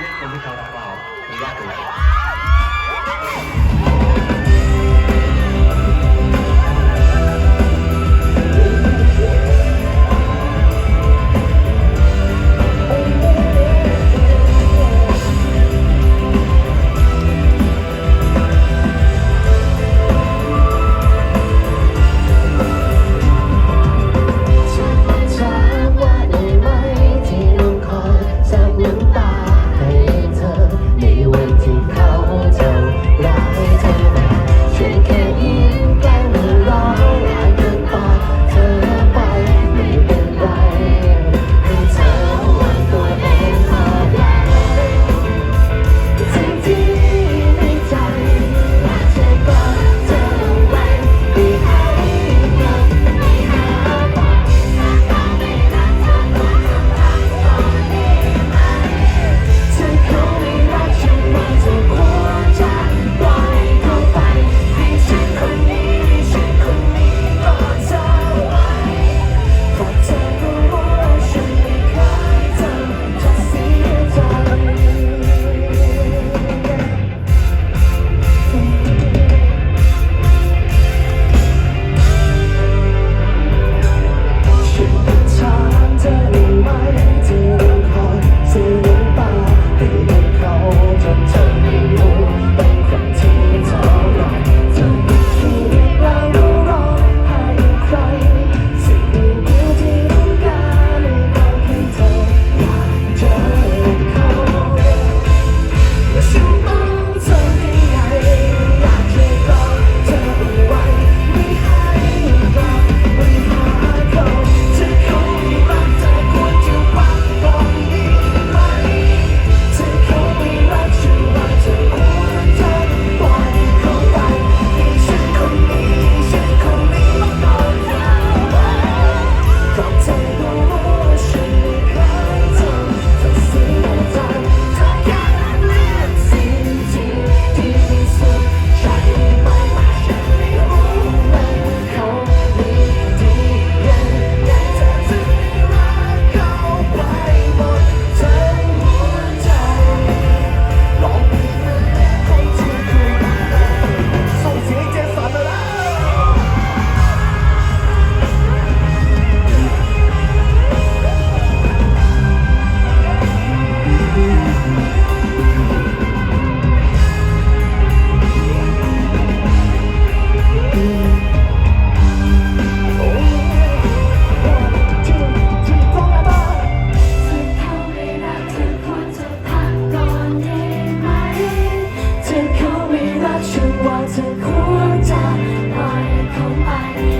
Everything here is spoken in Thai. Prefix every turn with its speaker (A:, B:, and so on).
A: เลือกคนที่เขารักเรามันยากอยู่แล้ว somebody.